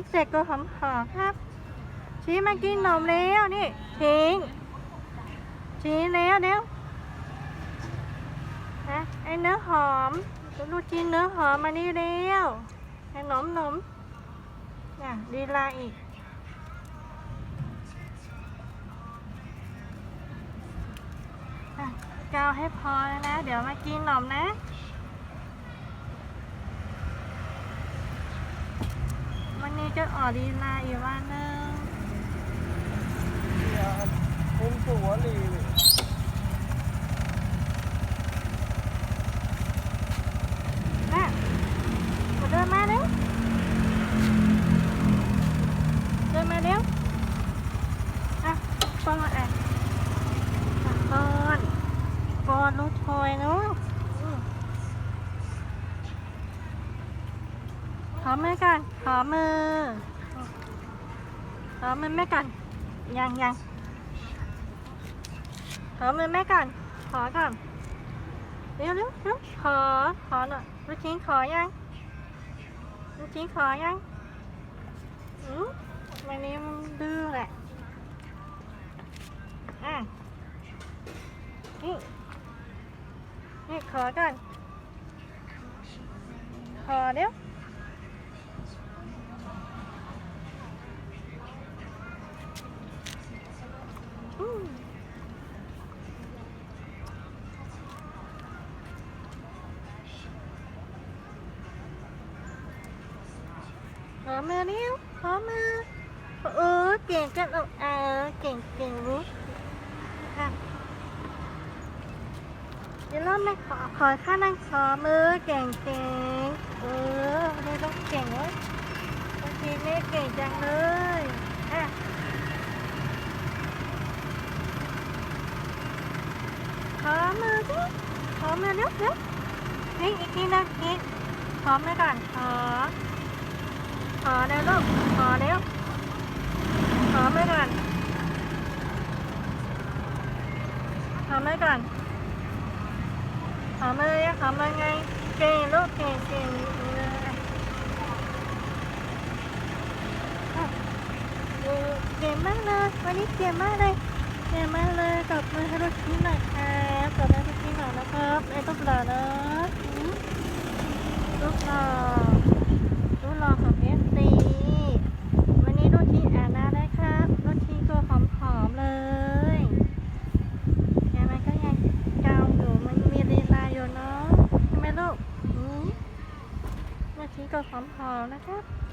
บเสร็จก็หอมหอมครับ ชี้มากินนมแล้วนี่ทิ้งชี้แล้วเดี๋ยวนะไอ้เนื้อหอมลูกชิ้นเนื้อหอมมานี่แล้วไอ้หนมหนมน่ะดีลาอีกอะเกาให้พอแล้วนะ เดี๋ยวมากินหนมนะ วันนี้จะออดีลาอีวันนึงเนี่ยมุมสูงหัวลีนี่น่ะมาเดินมาเร็วเดินมาเร็วอะป้อนอะป้อนป้อนลูกชอยเนาะอืมข อมือกันขอมืออืมขอมือแม่กัน ยังยังขอมือแม่กัน ขอก่อนเร็วเร็วเร็วขอ ขอหน่อยลูกชิ้นขอยังลูกชิ้นขอยังอืมวันนี้มันดื้อแหละ อะนี่นี่ขอกันขอเดี๋ยวอืม ข อมือเร็วขอมือเออเก่งกันเออเก่งเก่งรู้ค่ะเดี๋ยวรอบแม่ขอขอข้านั่งขอมือเก่งเก่งเออไม่ต้องเก่งเว้ยบางทีแม่เก่งจังเลยอะขอมือสิขอมือเร็วเร็วนี่อีกทีนะนี่ขอมือก่อนขอ ขอเร็วลูกขอเร็วขอไม่ก่อนขอไม่ก่อนขอมือยังขอมือไงเก่งลูกเก่งเก่งเลยอะเก่งมากเลยวันนี้เก่งมากเลยเก่งมากเลยตบมือให้ลูกชิ้นหน่อยครับตบมือให้ลูกชิ้นหน่อยนะครับไอ้ลูกหล่อนะลูกหล่ กดหอมๆนะครับ